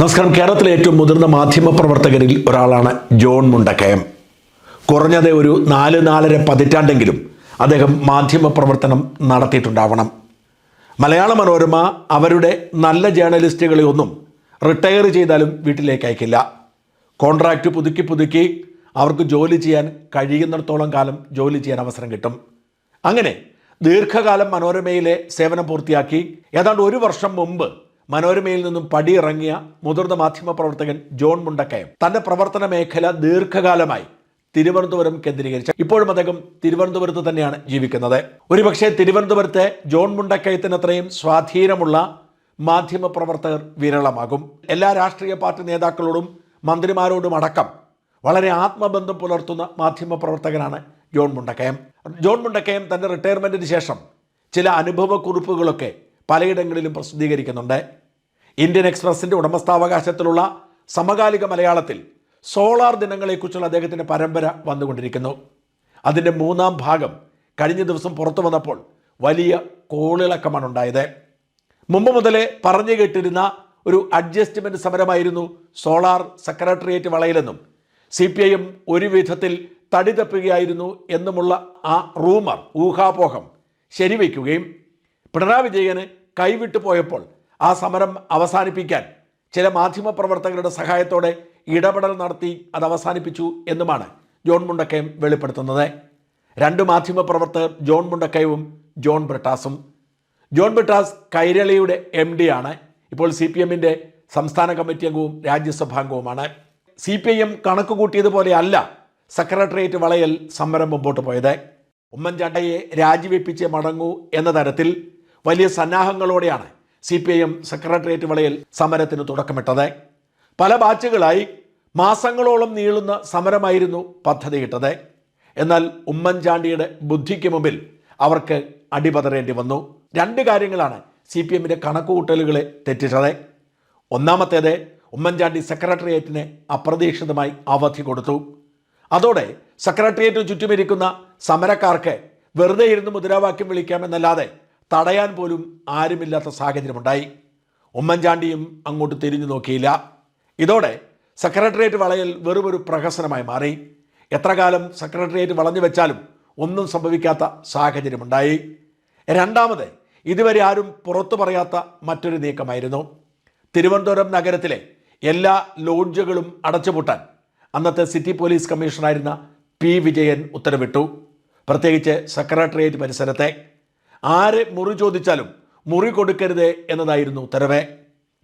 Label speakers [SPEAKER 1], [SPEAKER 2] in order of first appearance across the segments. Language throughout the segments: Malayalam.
[SPEAKER 1] നമസ്കാരം. കേരളത്തിലെ ഏറ്റവും മുതിർന്ന മാധ്യമ പ്രവർത്തകരിൽ ഒരാളാണ് ജോൺ മുണ്ടക്കയം. കുറഞ്ഞത് ഒരു നാല് നാലര പതിറ്റാണ്ടെങ്കിലും അദ്ദേഹം മാധ്യമ പ്രവർത്തനം നടത്തിയിട്ടുണ്ടാവണം. മലയാള മനോരമ അവരുടെ നല്ല ജേർണലിസ്റ്റുകളെ ഒന്നും റിട്ടയർ ചെയ്താലും വീട്ടിലേക്ക് അയക്കില്ല. കോൺട്രാക്റ്റ് പുതുക്കി പുതുക്കി അവർക്ക് ജോലി ചെയ്യാൻ കഴിയുന്നിടത്തോളം കാലം ജോലി ചെയ്യാൻ അവസരം കിട്ടും. അങ്ങനെ ദീർഘകാലം മനോരമയിലെ സേവനം പൂർത്തിയാക്കി. ഏതാണ്ട് ഒരു വർഷം മുമ്പ് മനോരമയിൽ നിന്നും പടിയിറങ്ങിയ മുതിർന്ന മാധ്യമ പ്രവർത്തകൻ ജോൺ മുണ്ടക്കയം തന്റെ പ്രവർത്തന മേഖല ദീർഘകാലമായി തിരുവനന്തപുരം കേന്ദ്രീകരിച്ച ഇപ്പോഴും അദ്ദേഹം തിരുവനന്തപുരത്ത് തന്നെയാണ് ജീവിക്കുന്നത്. ഒരുപക്ഷെ തിരുവനന്തപുരത്തെ ജോൺ മുണ്ടക്കയത്തിന് അത്രയും സ്വാധീനമുള്ള മാധ്യമ പ്രവർത്തകർ വിരളമാകും. എല്ലാ രാഷ്ട്രീയ പാർട്ടി നേതാക്കളോടും മന്ത്രിമാരോടും അടക്കം വളരെ ആത്മബന്ധം പുലർത്തുന്ന മാധ്യമ പ്രവർത്തകനാണ് ജോൺ മുണ്ടക്കയം. ജോൺ മുണ്ടക്കയം തന്റെ റിട്ടയർമെന്റിന് ശേഷം ചില അനുഭവക്കുറിപ്പുകളൊക്കെ പലയിടങ്ങളിലും പ്രസിദ്ധീകരിക്കുന്നുണ്ട്. ഇന്ത്യൻ എക്സ്പ്രസിന്റെ ഉടമസ്ഥാവകാശത്തിലുള്ള സമകാലിക മലയാളത്തിൽ സോളാർ ദിനങ്ങളെക്കുറിച്ചുള്ള അദ്ദേഹത്തിന്റെ പരമ്പര വന്നുകൊണ്ടിരിക്കുന്നു. അതിന്റെ മൂന്നാം ഭാഗം കഴിഞ്ഞ ദിവസം പുറത്തു വന്നപ്പോൾ വലിയ കോളിളക്കമാണ് ഉണ്ടായത് മുമ്പ് മുതലേ പറഞ്ഞു കേട്ടിരുന്ന ഒരു അഡ്ജസ്റ്റ്മെന്റ് സമരമായിരുന്നു സോളാർ സെക്രട്ടേറിയറ്റ് വളയിലെന്നും സി പി ഐ എം ഒരു വിധത്തിൽ തടി തപ്പുകയായിരുന്നു എന്നുമുള്ള ആ റൂമർ ഊഹാപോഹം ശരിവയ്ക്കുകയും പിണറായി വിജയന് കൈവിട്ടു പോയപ്പോൾ ആ സമരം അവസാനിപ്പിക്കാൻ ചില മാധ്യമപ്രവർത്തകരുടെ സഹായത്തോടെ ഇടപെടൽ നടത്തി അത് അവസാനിപ്പിച്ചു എന്നുമാണ് ജോൺ മുണ്ടക്കയം വെളിപ്പെടുത്തുന്നത്. രണ്ട് മാധ്യമപ്രവർത്തകർ ജോൺ മുണ്ടക്കയവും ജോൺ ബ്രിട്ടാസും. ജോൺ ബ്രിട്ടാസ് കൈരളിയുടെ എം ആണ്. ഇപ്പോൾ സി പി എമ്മിന്റെ സംസ്ഥാന കമ്മിറ്റി അംഗവും രാജ്യസഭാംഗവുമാണ് സി പി ഐ എം കണക്ക് കൂട്ടിയതുപോലെ അല്ല സെക്രട്ടേറിയറ്റ് വളയൽ സമരം മുമ്പോട്ട് പോയത്. ഉമ്മൻചാണ്ടിയെ രാജിവെപ്പിച്ച് മടങ്ങൂ എന്ന തരത്തിൽ വലിയ സന്നാഹങ്ങളോടെയാണ് C P I M secretariat വളയിൽ സമരത്തിന് തുടക്കമിട്ടത്. പല ബാച്ചുകളായി മാസങ്ങളോളം നീളുന്ന സമരമായിരുന്നു പദ്ധതിയിട്ടത്. എന്നാൽ ഉമ്മൻചാണ്ടിയുടെ ബുദ്ധിക്ക് മുമ്പിൽ അവർക്ക് അടിപതറേണ്ടി വന്നു. രണ്ട് കാര്യങ്ങളാണ് സി പി എമ്മിന്റെ കണക്കുകൂട്ടലുകളെ തെറ്റിച്ചത്. ഒന്നാമത്തേത് ഉമ്മൻചാണ്ടി സെക്രട്ടേറിയറ്റിന് അപ്രതീക്ഷിതമായി അവധി കൊടുത്തു. അതോടെ സെക്രട്ടേറിയറ്റ് ചുറ്റുമിരിക്കുന്ന സമരക്കാർക്ക് വെറുതെ ഇരുന്ന് മുദ്രാവാക്യം വിളിക്കാമെന്നല്ലാതെ തടയാൻ പോലും ആരുമില്ലാത്ത സാഹചര്യമുണ്ടായി. ഉമ്മൻചാണ്ടിയും അങ്ങോട്ട് തിരിഞ്ഞു നോക്കിയില്ല. ഇതോടെ സെക്രട്ടേറിയറ്റ് വളയൽ വെറുമൊരു പ്രഹസനമായി മാറി. എത്ര കാലം സെക്രട്ടേറിയറ്റ് വളഞ്ഞു വെച്ചാലും ഒന്നും സംഭവിക്കാത്ത സാഹചര്യമുണ്ടായി. രണ്ടാമത് ഇതുവരെ ആരും പുറത്തു പറയാത്ത മറ്റൊരു നീക്കമായിരുന്നു. തിരുവനന്തപുരം നഗരത്തിലെ എല്ലാ ലോഡ്ജുകളും അടച്ചുപൂട്ടാൻ അന്നത്തെ സിറ്റി പോലീസ് കമ്മീഷണറായിരുന്ന പി വിജയൻ ഉത്തരവിട്ടു. പ്രത്യേകിച്ച് സെക്രട്ടേറിയറ്റ് പരിസരത്തെ ആര് മുറി ചോദിച്ചാലും മുറി കൊടുക്കരുത് എന്നതായിരുന്നു ഉത്തരവ്.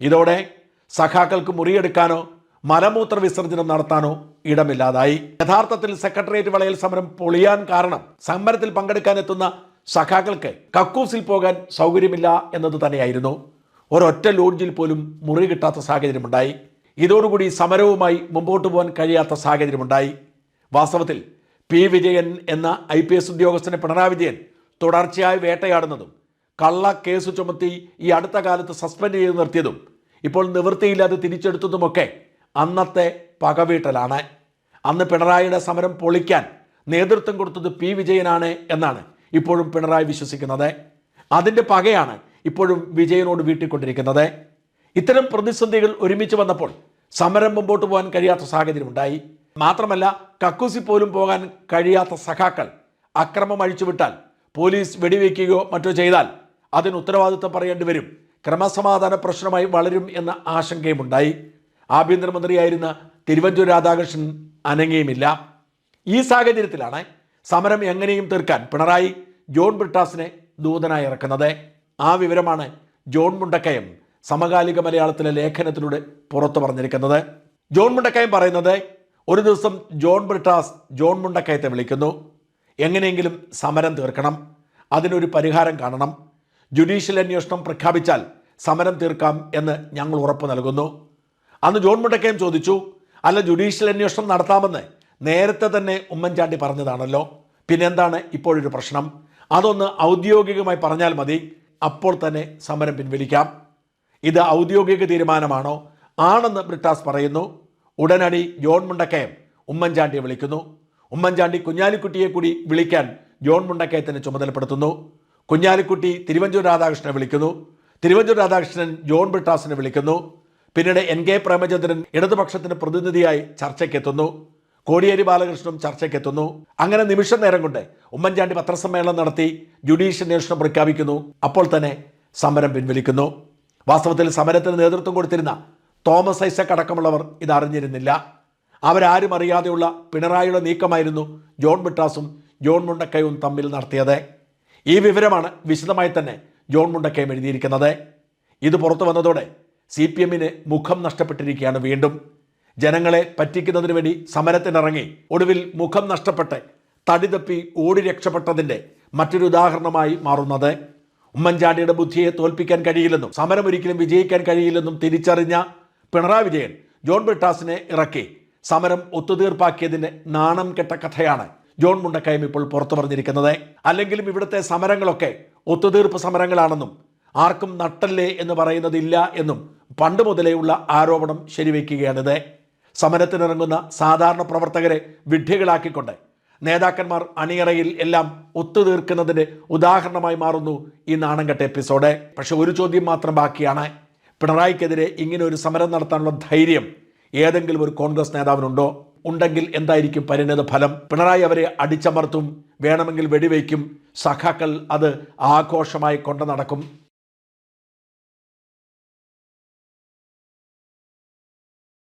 [SPEAKER 1] ഇതോടെ സഖാക്കൾക്ക് മുറിയെടുക്കാനോ മലമൂത്ര വിസർജനം നടത്താനോ ഇടമില്ലാതായി. യഥാർത്ഥത്തിൽ സെക്രട്ടേറിയറ്റ് വളയൽ സമരം പൊളിയാൻ കാരണം സമരത്തിൽ പങ്കെടുക്കാൻ എത്തുന്ന സഖാക്കൾക്ക് കക്കൂസിൽ പോകാൻ സൗകര്യമില്ല എന്നത് തന്നെയായിരുന്നു. ഒരൊറ്റ ലോഡ്ജിൽ പോലും മുറി കിട്ടാത്ത സാഹചര്യമുണ്ടായി. ഇതോടുകൂടി സമരവുമായി മുമ്പോട്ട് പോകാൻ കഴിയാത്ത സാഹചര്യമുണ്ടായി. വാസ്തവത്തിൽ പി വിജയൻ എന്ന ഐ പി എസ് ഉദ്യോഗസ്ഥനെ പിണറായി വിജയൻ തുടർച്ചയായി വേട്ടയാടുന്നതും കള്ള കേസ് ചുമത്തി ഈ അടുത്ത കാലത്ത് സസ്പെൻഡ് ചെയ്ത് നിർത്തിയതും ഇപ്പോൾ നിവൃത്തിയില്ലാതെ തിരിച്ചെടുത്തതുമൊക്കെ അന്നത്തെ പകവീട്ടലാണ്. അന്ന് പിണറായിയുടെ സമരം പൊളിക്കാൻ നേതൃത്വം കൊടുത്തത് പി വിജയനാണ് എന്നാണ് ഇപ്പോഴും പിണറായി വിശ്വസിക്കുന്നത്. അതിന്റെ പകയാണ് ഇപ്പോഴും വിജയനോട് വീട്ടിക്കൊണ്ടിരിക്കുന്നത്. ഇത്തരം പ്രതിസന്ധികൾ ഒരുമിച്ച് വന്നപ്പോൾ സമരം മുമ്പോട്ട് പോകാൻ കഴിയാത്ത സാഹചര്യമുണ്ടായി. മാത്രമല്ല കക്കൂസി പോലും പോകാൻ കഴിയാത്ത സഖാക്കൾ അക്രമം അഴിച്ചുവിട്ടാൽ പോലീസ് വെടിവെക്കുകയോ മറ്റോ ചെയ്താൽ അതിന് ഉത്തരവാദിത്തം പറയേണ്ടി വരും. ക്രമസമാധാന പ്രശ്നമായി വളരും എന്ന ആശങ്കയുമുണ്ടായി. ആഭ്യന്തരമന്ത്രിയായിരുന്ന തിരുവഞ്ചൂർ രാധാകൃഷ്ണൻ അനങ്ങിയുമില്ല. ഈ സാഹചര്യത്തിലാണ് സമരം എങ്ങനെയും തീർക്കാൻ പിണറായി ജോൺ ബ്രിട്ടാസിനെ ദൂതനായി ഇറക്കുന്നത്. ആ വിവരമാണ് ജോൺ മുണ്ടക്കയം സമകാലിക മലയാളത്തിലെ ലേഖനത്തിലൂടെ പുറത്തു പറഞ്ഞിരിക്കുന്നത്. ജോൺ മുണ്ടക്കയം പറയുന്നത് ഒരു ദിവസം ജോൺ ബ്രിട്ടാസ് ജോൺ മുണ്ടക്കയത്തെ വിളിക്കുന്നു. എങ്ങനെയെങ്കിലും സമരം തീർക്കണം. അതിനൊരു പരിഹാരം കാണണം. ജുഡീഷ്യൽ അന്വേഷണം പ്രഖ്യാപിച്ചാൽ സമരം തീർക്കാം എന്ന് ഞങ്ങൾ ഉറപ്പ് നൽകുന്നു. അന്ന് ജോൺ മുണ്ടക്കയം ചോദിച്ചു അല്ല ജുഡീഷ്യൽ അന്വേഷണം നടത്താമെന്ന് നേരത്തെ തന്നെ ഉമ്മൻചാണ്ടി പറഞ്ഞതാണല്ലോ. പിന്നെന്താണ് ഇപ്പോഴൊരു പ്രശ്നം? അതൊന്ന് ഔദ്യോഗികമായി പറഞ്ഞാൽ മതി. അപ്പോൾ തന്നെ സമരം പിൻവലിക്കാം. ഇത് ഔദ്യോഗിക തീരുമാനമാണോ? ആണെന്ന് ബ്രിട്ടാസ് പറയുന്നു. ഉടനടി ജോൺ മുണ്ടക്കയം ഉമ്മൻചാണ്ടിയെ വിളിക്കുന്നു. ഉമ്മൻചാണ്ടി കുഞ്ഞാലിക്കുട്ടിയെ കൂടി വിളിക്കാൻ ജോൺ മുണ്ടക്കയത്തിന് ചുമതലപ്പെടുത്തുന്നു. കുഞ്ഞാലിക്കുട്ടി തിരുവഞ്ചൂർ രാധാകൃഷ്ണനെ വിളിക്കുന്നു. തിരുവഞ്ചൂർ രാധാകൃഷ്ണൻ ജോൺ ബ്രിട്ടാസിനെ വിളിക്കുന്നു. പിന്നീട് എൻ കെ പ്രേമചന്ദ്രൻ ഇടതുപക്ഷത്തിന് പ്രതിനിധിയായി ചർച്ചയ്ക്കെത്തുന്നു. കോടിയേരി ബാലകൃഷ്ണനും ചർച്ചയ്ക്കെത്തുന്നു. അങ്ങനെ നിമിഷ നേരം കൊണ്ട് ഉമ്മൻചാണ്ടി പത്രസമ്മേളനം നടത്തി ജുഡീഷ്യൽ അന്വേഷണം പ്രഖ്യാപിക്കുന്നു. അപ്പോൾ തന്നെ സമരം പിൻവലിക്കുന്നു. വാസ്തവത്തിൽ സമരത്തിന് നേതൃത്വം കൊടുത്തിരുന്ന തോമസ് ഐസക് അടക്കമുള്ളവർ ഇത് അറിഞ്ഞിരുന്നില്ല അവരാരും അറിയാതെയുള്ള പിണറായിയുടെ നീക്കമായിരുന്നു ജോൺ ബിട്ടാസും ജോൺ മുണ്ടക്കയും തമ്മിൽ നടത്തിയത്. ഈ വിവരമാണ് വിശദമായി തന്നെ ജോൺ മുണ്ടക്കയം എഴുതിയിരിക്കുന്നത്. ഇത് പുറത്തു വന്നതോടെ സി പി എമ്മിന് മുഖം നഷ്ടപ്പെട്ടിരിക്കുകയാണ് വീണ്ടും. ജനങ്ങളെ പറ്റിക്കുന്നതിന് വേണ്ടി സമരത്തിനിറങ്ങി ഒടുവിൽ മുഖം നഷ്ടപ്പെട്ട് തടി തപ്പി ഓടി രക്ഷപ്പെട്ടതിന്റെ മറ്റൊരു ഉദാഹരണമായി മാറുന്നത്. ഉമ്മൻചാണ്ടിയുടെ ബുദ്ധിയെ തോൽപ്പിക്കാൻ കഴിയില്ലെന്നും സമരം ഒരിക്കലും വിജയിക്കാൻ കഴിയില്ലെന്നും തിരിച്ചറിഞ്ഞ പിണറായി വിജയൻ ജോൺ ബ്രിട്ടാസിനെ ഇറക്കി. സമരം ഒത്തുതീർപ്പാക്കിയതിന് നാണം കെട്ട കഥയാണ് ജോൺ മുണ്ടക്കയം ഇപ്പോൾ പുറത്തു പറഞ്ഞിരിക്കുന്നത് അല്ലെങ്കിലും ഇവിടുത്തെ സമരങ്ങളൊക്കെ ഒത്തുതീർപ്പ് സമരങ്ങളാണെന്നും ആർക്കും നട്ടല്ലേ എന്ന് പറയുന്നതില്ല എന്നും പണ്ട് മുതലേയുള്ള ആരോപണം ശരിവെക്കുകയാണിത്. സമരത്തിനിറങ്ങുന്ന സാധാരണ പ്രവർത്തകരെ വിഡ്ഢികളാക്കിക്കൊണ്ട് നേതാക്കന്മാർ അണിയറയിൽ എല്ലാം ഒത്തുതീർക്കുന്നതിന് ഉദാഹരണമായി മാറുന്നു ഈ നാണംകെട്ട എപ്പിസോഡ്. പക്ഷെ ഒരു ചോദ്യം മാത്രം ബാക്കിയാണ്. പിണറായിക്കെതിരെ ഇങ്ങനെ ഒരു സമരം നടത്താനുള്ള ധൈര്യം ഏതെങ്കിലും ഒരു കോൺഗ്രസ് നേതാവിനുണ്ടോ? ഉണ്ടെങ്കിൽ എന്തായിരിക്കും പരിണിത ഫലം? പിണറായി അവരെ അടിച്ചമർത്തും വേണമെങ്കിൽ വെടിവെക്കും സഖാക്കൾ അത് ആഘോഷമായി കൊണ്ടു നടക്കും.